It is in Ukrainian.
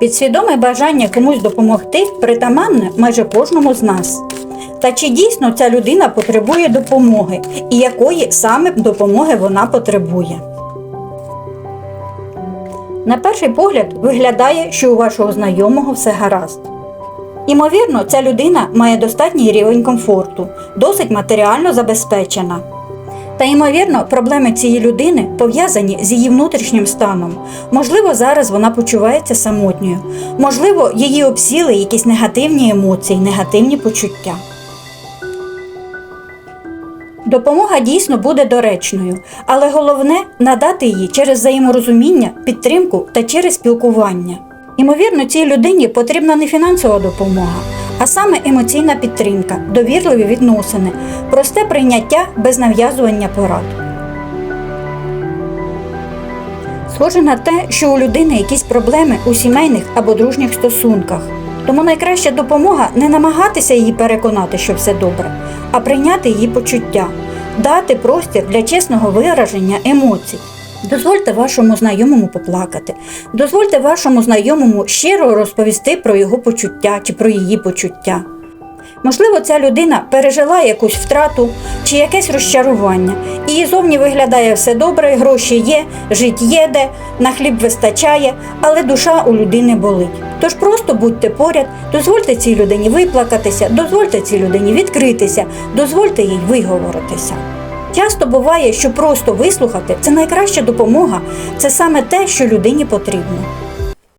Підсвідоме бажання комусь допомогти притаманне майже кожному з нас. Та чи дійсно ця людина потребує допомоги і якої саме допомоги вона потребує? На перший погляд виглядає, що у вашого знайомого все гаразд. Імовірно, ця людина має достатній рівень комфорту, досить матеріально забезпечена. Та ймовірно, проблеми цієї людини пов'язані з її внутрішнім станом. Можливо, зараз вона почувається самотньою, можливо, її обсіли якісь негативні емоції, негативні почуття. Допомога дійсно буде доречною, але головне надати її через взаєморозуміння, підтримку та через спілкування. Імовірно, цій людині потрібна не фінансова допомога, а саме емоційна підтримка, довірливі відносини, просте прийняття без нав'язування порад. Схоже на те, що у людини якісь проблеми у сімейних або дружніх стосунках. Тому найкраща допомога не намагатися її переконати, що все добре, а прийняти її почуття, дати простір для чесного вираження емоцій. Дозвольте вашому знайомому поплакати, дозвольте вашому знайомому щиро розповісти про його почуття чи про її почуття. Можливо, ця людина пережила якусь втрату чи якесь розчарування, і зовні виглядає все добре, гроші є, жить є де, на хліб вистачає, але душа у людини болить. Тож просто будьте поряд, дозвольте цій людині виплакатися, дозвольте цій людині відкритися, дозвольте їй виговоритися. Часто буває, що просто вислухати це найкраща допомога, це саме те, що людині потрібно.